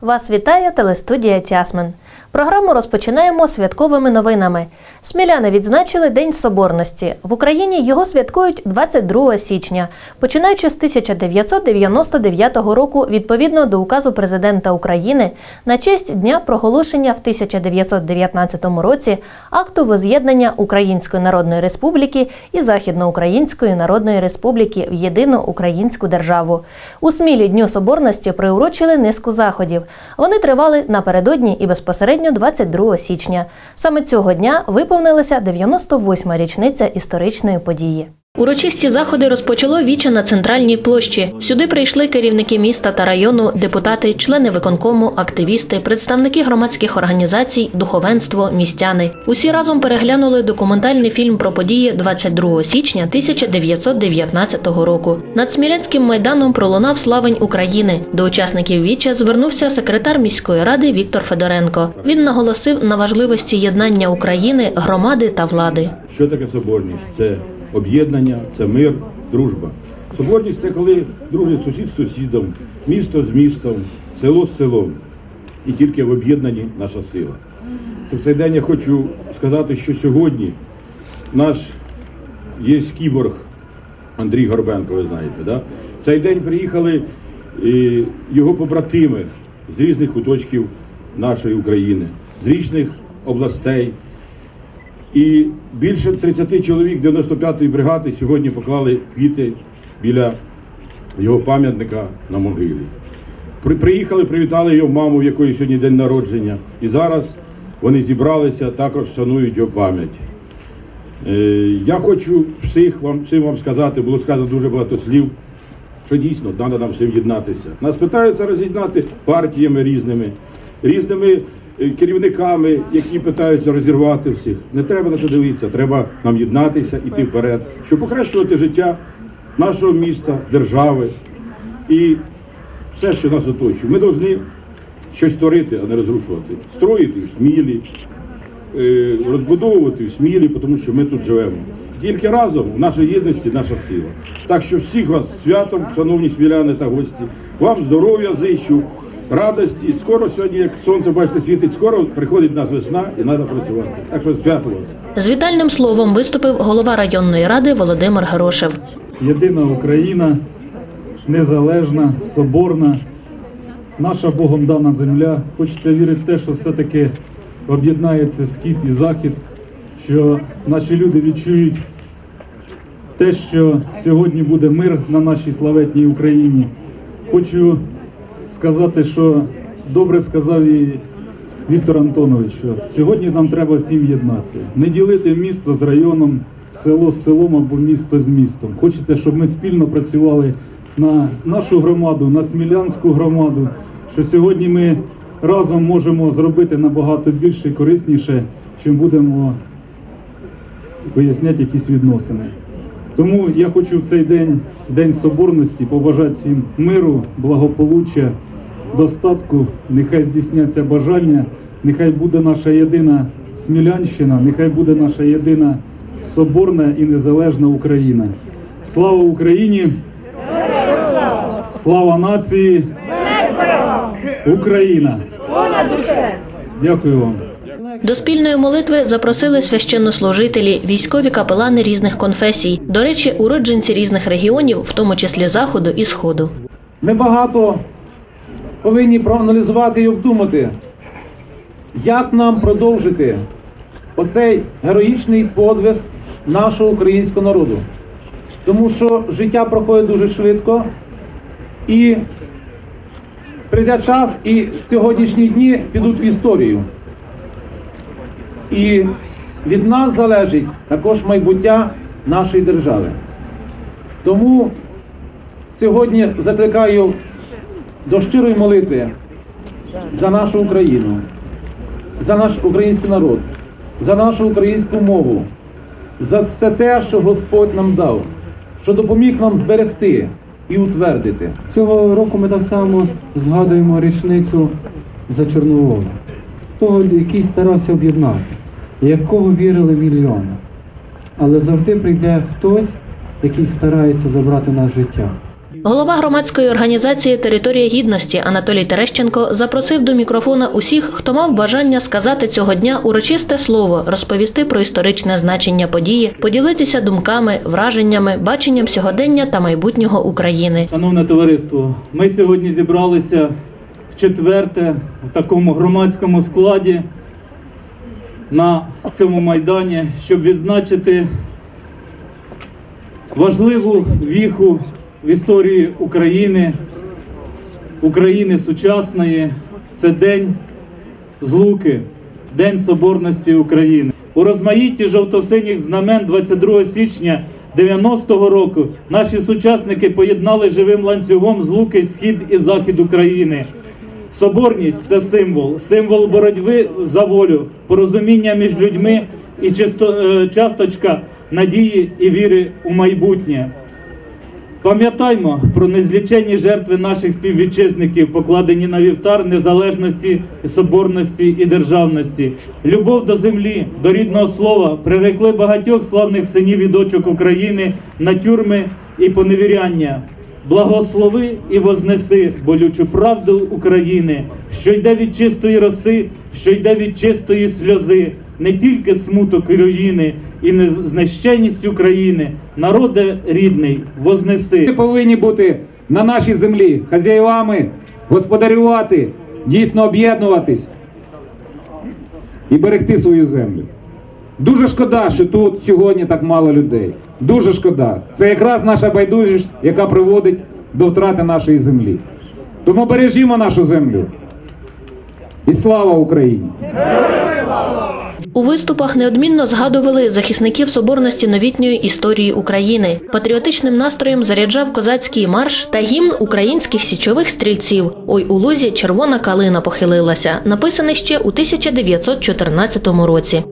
Вас вітає телестудія Тясмен. Програму розпочинаємо святковими новинами. Сміляни відзначили День Соборності. В Україні його святкують 22 січня, починаючи з 1999 року, відповідно до указу президента України на честь дня проголошення в 1919 році акту воз'єднання Української Народної Республіки і Західноукраїнської Народної Республіки в єдину українську державу. У Смілі Дню Соборності приурочили низку заходів. Вони тривали напередодні і безпосередньо 22 січня. Саме цього дня виповнилася 98-ма річниця історичної події. Урочисті заходи розпочало віче на центральній площі. Сюди прийшли керівники міста та району, депутати, члени виконкому, активісти, представники громадських організацій, духовенство, містяни. Усі разом переглянули документальний фільм про події 22 січня 1919 року. Над Смілянським майданом пролунав славень України. До учасників віча звернувся секретар міської ради Віктор Федоренко. Він наголосив на важливості єднання України, громади та влади. Що таке соборність? Це об'єднання, це мир, дружба. Соборність це коли дружить сусід з сусідом, місто з містом, село з селом. І тільки в об'єднанні наша сила. То в цей день я хочу сказати, що сьогодні наш є кіборг Андрій Горбенко, ви знаєте. Да? В цей день приїхали е, його побратими з різних куточків нашої України, з різних областей. І більше 30 чоловік 95-ї бригади сьогодні поклали квіти біля його пам'ятника на могилі. Приїхали, привітали його маму, в якої сьогодні день народження. І зараз вони зібралися, також шанують його пам'ять. Е, Я хочу всіх вам, всім вам сказати, було сказано дуже багато слів, що дійсно треба нам всім єднатися. Нас питаються роз'єднати партіями різними, різними керівниками, які питаються розірвати всіх. Не треба на це дивитися, треба нам єднатися, іти вперед, щоб покращувати життя нашого міста, держави і все, що нас оточує. Ми повинні щось створити, а не розрушувати. Строїти в смілі, е, розбудовувати в смілі, тому що ми тут живемо. Тільки разом в нашій єдності наша сила. Так що всіх вас святом, шановні сміляни та гості, вам здоров'я зичу, радості. Скоро сьогодні, як сонце бачите, світить, скоро приходить нас весна і треба працювати. Так що свято вас. З вітальним словом виступив голова районної ради Володимир Грошев. Єдина Україна, незалежна, соборна, наша Богом дана земля. Хочеться вірити в те, що все-таки об'єднається схід і захід, що наші люди відчують те, що сьогодні буде мир на нашій славетній Україні. Хочу сказати, що добре сказав і Віктор Антонович, що сьогодні нам треба всім єднатися, не ділити місто з районом, село з селом або місто з містом. Хочеться, щоб ми спільно працювали на нашу громаду, на смілянську громаду. Що сьогодні ми разом можемо зробити набагато більше і корисніше, чим будемо виясняти якісь відносини. Тому я хочу в цей день, День Соборності, побажати всім миру, благополуччя, достатку. Нехай здійсняться бажання, нехай буде наша єдина Смілянщина, нехай буде наша єдина соборна і незалежна Україна. Слава Україні! Слава нації! Україна! Дякую вам. До спільної молитви запросили священнослужителі, військові капелани різних конфесій. До речі, уродженці різних регіонів, в тому числі заходу і сходу. Ми багато повинні проаналізувати і обдумати, як нам продовжити оцей героїчний подвиг нашого українського народу. Тому що життя проходить дуже швидко, і прийде час, і сьогоднішні дні підуть в історію. І від нас залежить також майбуття нашої держави. Тому сьогодні закликаю до щирої молитви за нашу Україну, за наш український народ, за нашу українську мову, за все те, що Господь нам дав, що допоміг нам зберегти і утвердити. Цього року ми так само згадуємо річницю за Чорновола, того, який старався об'єднати, якого вірили мільйони. Але завжди прийде хтось, який старається забрати наше життя. Голова громадської організації Територія гідності Анатолій Терещенко запросив до мікрофона усіх, хто мав бажання сказати цього дня урочисте слово, розповісти про історичне значення події, поділитися думками, враженнями, баченням сьогодення та майбутнього України. Шановне товариство, ми сьогодні зібралися в четверте в такому громадському складі на цьому майдані, щоб відзначити важливу віху в історії України, України сучасної. Це День Злуки, День Соборності України. У розмаїтті жовто-синіх знамен 22 січня 90-го року наші сучасники поєднали живим ланцюгом злуки схід і захід України. Соборність це символ, символ боротьби за волю, порозуміння між людьми і чисто, е, часточка надії і віри у майбутнє. Пам'ятаймо про незліченні жертви наших співвітчизників, покладені на вівтар незалежності, соборності і державності. Любов до землі, до рідного слова прирекли багатьох славних синів і дочок України на тюрми і поневіряння. Благослови і вознеси болючу правду України, що йде від чистої роси, що йде від чистої сльози, не тільки смуток руїни, і незнищенність України, народе рідний, вознеси. Ми повинні бути на нашій землі хазяївами, господарювати, дійсно об'єднуватись і берегти свою землю. Дуже шкода, що тут сьогодні так мало людей. Дуже шкода. Це якраз наша байдужість, яка приводить до втрати нашої землі. Тому бережімо нашу землю. І слава Україні! У виступах неодмінно згадували захисників соборності новітньої історії України. Патріотичним настроєм заряджав козацький марш та гімн українських січових стрільців. Ой у лузі червона калина похилилася, написаний ще у 1914 році.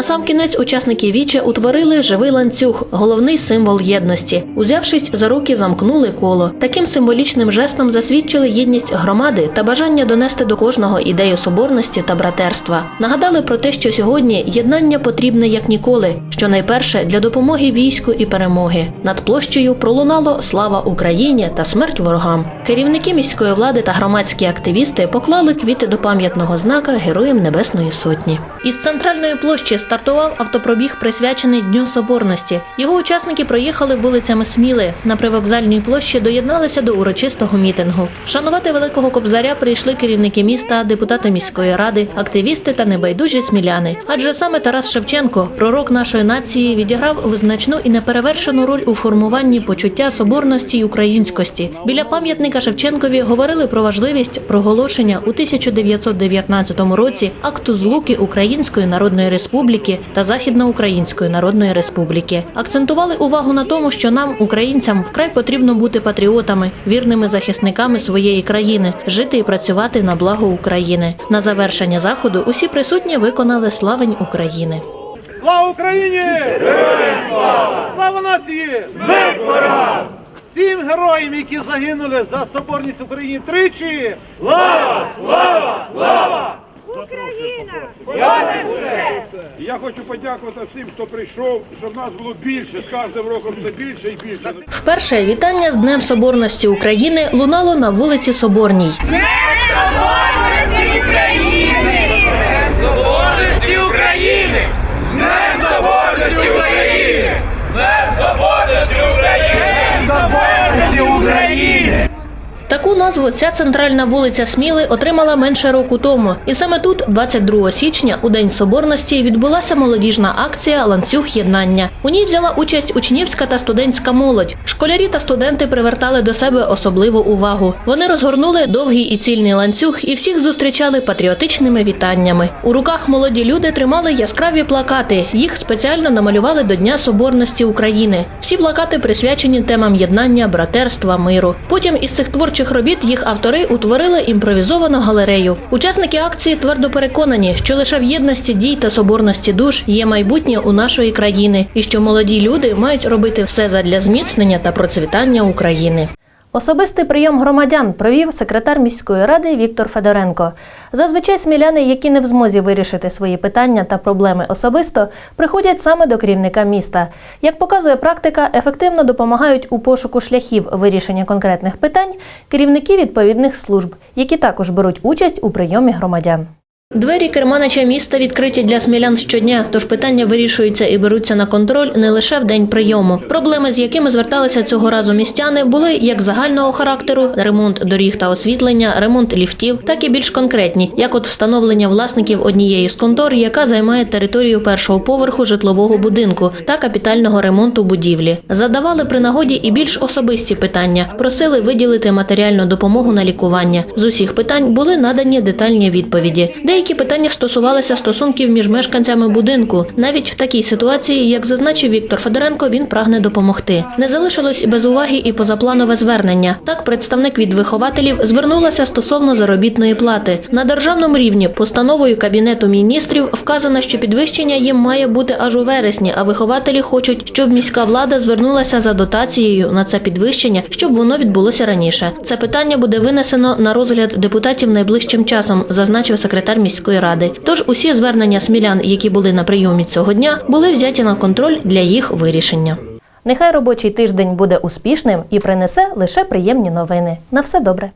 Насамкінець учасники віче утворили живий ланцюг, головний символ єдності. Узявшись за руки, замкнули коло. Таким символічним жестом засвідчили єдність громади та бажання донести до кожного ідею соборності та братерства. Нагадали про те, що сьогодні єднання потрібне як ніколи. Що найперше для допомоги війську і перемоги. Над площею пролунало слава Україні та смерть ворогам. Керівники міської влади та громадські активісти поклали квіти до пам'ятного знака Героям Небесної Сотні. Із центральної площі стартував автопробіг, присвячений Дню Соборності. Його учасники проїхали вулицями Сміли. На привокзальній площі доєдналися до урочистого мітингу. Вшанувати великого кобзаря прийшли керівники міста, депутати міської ради, активісти та небайдужі сміляни. Адже саме Тарас Шевченко, пророк нашої нації, відіграв визначну і неперевершену роль у формуванні почуття соборності й українськості. Біля пам'ятника Шевченкові говорили про важливість проголошення у 1919 році акту злуки Української Народної Республіки та Західноукраїнської Народної Республіки. Акцентували увагу на тому, що нам, українцям, вкрай потрібно бути патріотами, вірними захисниками своєї країни, жити і працювати на благо України. На завершення заходу усі присутні виконали славень України. Слава Україні! Героям слава! Слава нації! Смерть ворогам! Всім героям, які загинули за соборність України тричі! Слава! Слава! Слава! І Я хочу подякувати всім, хто прийшов, щоб нас було більше. З кожним роком все більше і більше. Вперше вітання з Днем Соборності України лунало на вулиці Соборній. Соборності України! Днем Соборності України! Днем Соборності України! Днем Соборності України! Таку назву ця центральна вулиця Сміли отримала менше року тому. І саме тут, 22 січня, у День Соборності, відбулася молодіжна акція Ланцюг єднання. У ній взяла участь учнівська та студентська молодь. Школярі та студенти привертали до себе особливу увагу. Вони розгорнули довгий і цільний ланцюг і всіх зустрічали патріотичними вітаннями. У руках молоді люди тримали яскраві плакати. Їх спеціально намалювали до Дня Соборності України. Всі плакати присвячені темам єднання, братерства, миру. Потім із цих творчих робіт їх автори утворили імпровізовану галерею. Учасники акції твердо переконані, що лише в єдності дій та соборності душ є майбутнє у нашої країни, і що молоді люди мають робити все задля зміцнення та процвітання України. Особистий прийом громадян провів секретар міської ради Віктор Федоренко. Зазвичай сміляни, які не в змозі вирішити свої питання та проблеми особисто, приходять саме до керівника міста. Як показує практика, ефективно допомагають у пошуку шляхів вирішення конкретних питань керівники відповідних служб, які також беруть участь у прийомі громадян. Двері керманича міста відкриті для смілян щодня, тож питання вирішуються і беруться на контроль не лише в день прийому. Проблеми, з якими зверталися цього разу містяни, були як загального характеру: ремонт доріг та освітлення, ремонт ліфтів, так і більш конкретні, як от встановлення власників однієї з контор, яка займає територію першого поверху житлового будинку та капітального ремонту будівлі. Задавали при нагоді і більш особисті питання, просили виділити матеріальну допомогу на лікування. З усіх питань були надані детальні відповіді. Деякі питання стосувалися стосунків між мешканцями будинку. Навіть в такій ситуації, як зазначив Віктор Федоренко, він прагне допомогти. Не залишилось без уваги і позапланове звернення. Так, представник від вихователів звернулася стосовно заробітної плати на державному рівні. Постановою кабінету міністрів вказано, що підвищення їм має бути аж у вересні. А вихователі хочуть, щоб міська влада звернулася за дотацією на це підвищення, щоб воно відбулося раніше. Це питання буде винесено на розгляд депутатів найближчим часом, зазначив секретар міської ради. Тож усі звернення смілян, які були на прийомі цього дня, були взяті на контроль для їх вирішення. Нехай робочий тиждень буде успішним і принесе лише приємні новини. На все добре.